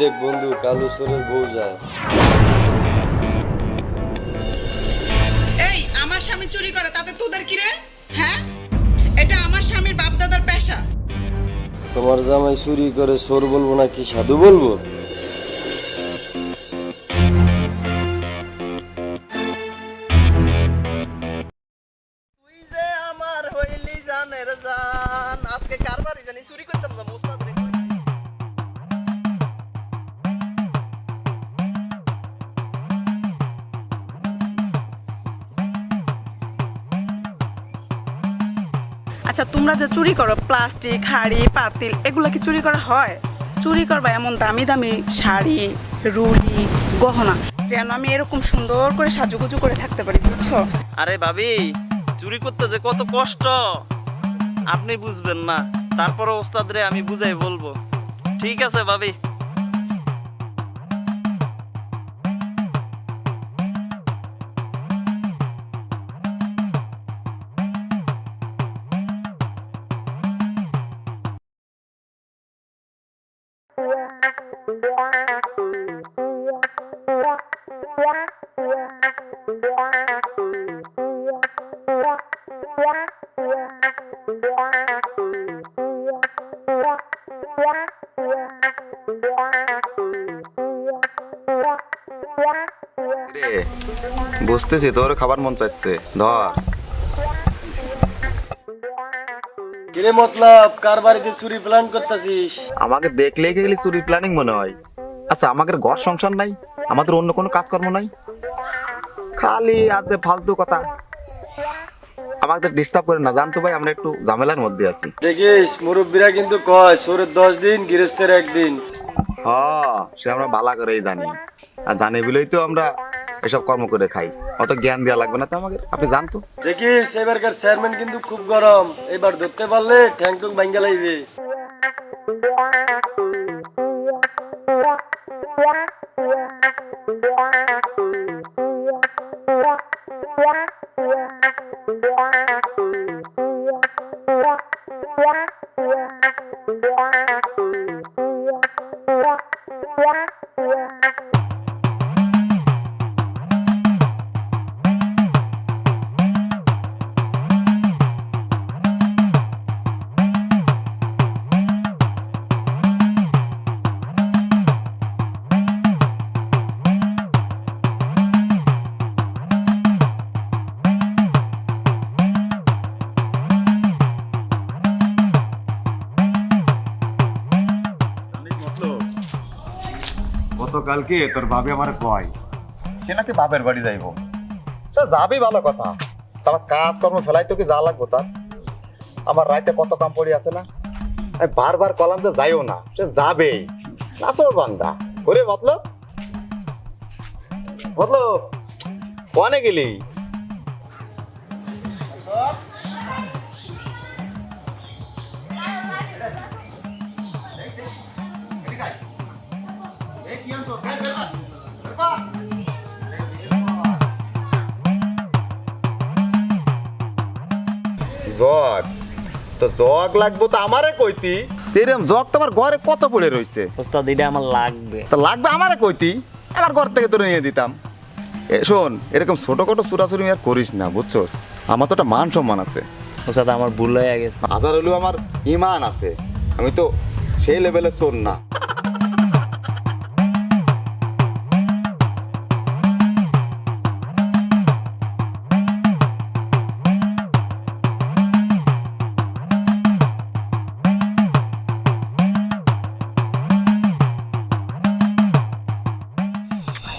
দেখ বন্ধু কালু সরের বউ যায়। এই আমার স্বামী চুরি করে তাতে তোদের কি রে? হ্যাঁ? এটা আমার স্বামীর বাপ দাদার পেশা। তোমার জামাই চুরি করে সোর বলব না কি সাধু বলব? তুই যে আমার হইলি জানের জান। আচ্ছা তোমরা যে চুরি করো, প্লাস্টিক, হাড়ি, পাতিল, এগুলো কি চুরি করা হয়? চুরি করবা এমন দামি দামি শাড়ি রুড়ি গহনা, যেন আমি এরকম সুন্দর করে সাজুগুজু করে থাকতে পারি, বুঝছ? আরে ভাবি, চুরি করতে যে কত কষ্ট। আপনি বুঝবেন না তারপর ওস্তাদ রে আমি বুঝাই বলব। ঠিক আছে ভাবি। বুঝতেছি তোর খাবার মন চাইছে ধর। কিরে মতলব কার বাড়িতে চুরি প্ল্যান করতেছিস? আমাকে দেখলেই কি গেলি চুরি প্ল্যানিং মনে হয়? আচ্ছা আমাদের ঘর সংসার নাই আমাদের অন্য কোনো কাজকর্ম নাই। খালি আদে ফালতু কথা। আমাদের ডিস্টার্ব করে না জানতো ভাই আমরা একটু ঝামেলার মধ্যে আছি। দেখিস মুরব্বীরা কিন্তু কয় সোরের দশ দিন গৃহস্থের একদিন। হ সে আমরা ভালো করেই জানি। আর জানি বলেই তো আমরা এসব কর্ম করে খাই। অত জ্ঞান দেওয়া লাগবে না তো আমাকে আপনি জানতো? দেখিস এবারকার চেয়ারম্যান কিন্তু খুব গরম। এবার ধরতে পারলে ঠ্যাং টুং ভাঙ্গা লাইবে গতকালকে তোর ভাবি আমার কয়। সে নাকি বাপের বাড়ি যাইব। তা যাবি ভালো কথা। তারা কাজকর্ম ফেলাই তোকে যা লাগবো তার। আমার রাইতে কত কাম পড়ে আছে না? আমি বারবার কলাম তো যাইও না, সে যাবে। না সর বান্দা। ওরে মতলব। মতলব, কনে গেলি? জগ। তো জগ লাগবো তো আমারে কইতি? এরম জগ তোমার ঘরে কত পড়ে রইছে? ওস্তাদ এটা আমার লাগবে। তো লাগবে আমারে কইতি? আমার ঘর থেকে তোরে নিয়ে দিতাম। এ শোন এরকম ছোটখাটো চুরাচুরি আর করিস না বুঝছস? আমার তো একটা মান সম্মান আছে। ওস্তাদ আমার ভুল হয়ে গেছে। হাজার হলেও আমার ইমান আছে। আমি তো সেই লেভেলের চোর না।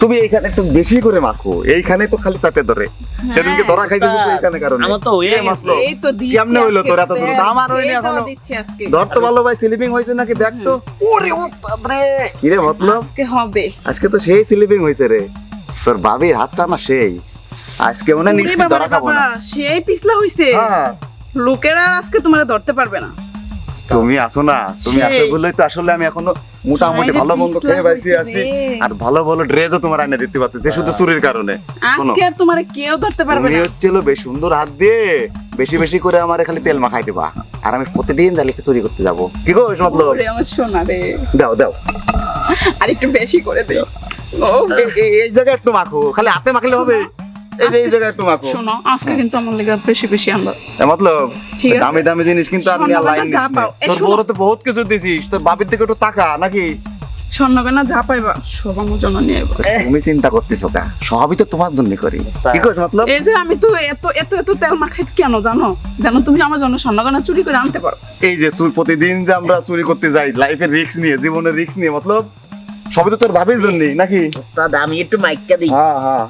তুমি এইখানে একটু বেশি করে মাখো। এইখানে তো খালি চাপে ধরে। সেদিনকে ধরা খাইছে কিন্তু এইখানে কারণে। আমার তো হয়ে গেছে। এই তো কেমনে হইল আজকে। তোর এত দূর? আমার এই তো এখনও। দিচ্ছি আজকে। ধর তো ভালো ভাই স্লিপিং হয়েছে নাকি? দেখ তো। ওরে ওস্তাদ রে কি রে মতলব? আজকে হবে। আজকে তো সেই স্লিপিং হয়েছে রে। তোর বাবির হাতটা না সেই। আজকে মনে হয় নিশ্চিত ধরা খাব না। সেই পিছলা হইছে। হ্যাঁ, লোকেরা আর আজকে তোমার ধরতে পারবে না। তুমি আসো না তুমি আসো বললেই তো আসলে আমি এখনও মোটামুটি ভালো মন্দ খেয়ে বাঁচি হইছে আছি আর ভালো ভালো ড্রেসও তোমার আইনে দিতে পারতেছে শুধু চুরির কারণে। আজকে আর তোমার কেউ ধরতে পারবে না। তুমি হচ্ছিল বেশ সুন্দর হাত দিয়ে বেশি বেশি করে আমার খালি তেল মাখাই দিবা। আর আমি প্রতিদিন তাহলে চুরি করতে যাব। কি গো মতলব? ওরে আমার সোনা রে। দাও দাও। আর একটু বেশি করে দিই ও এই জায়গায় একটু মাখো খালি হাতে মাখলে হবে। এই যে এই জায়গায় একটু মাখো। শোনো আজকে কিন্তু আমার লেগে বেশি বেশি আনবা। মতলব দামি দামি জিনিস কিন্তু আর নিয়ে লাইন যা পাও। এই তোর শোনো। তো বহুত কিছু দিছিস তোর বাপের দিকে একটু তাকা নাকি? স্বর্ণগয়না যা পাইবা সব আমার জন্য নিয়ে তুমি চিন্তা করতেছো কা সবই তো তোমার জন্য করি। কি মতলব? এই যে আমি তো এত এত এত তেল মাখাই কেন জানো? জানো তুমি আমার জন্য স্বর্ণগয়না চুরি করে আনতে পারো। এই যে চুর প্রতিদিন যে আমরা চুরি করতে যাই লাইফের রিস্ক নিয়ে জীবনের রিস্ক নিয়ে মতলব? সবই তো তোর ভাবির জন্য নাকি? দাদা আমি একটু মাইকটা দিই। হ্যাঁ হ্যাঁ।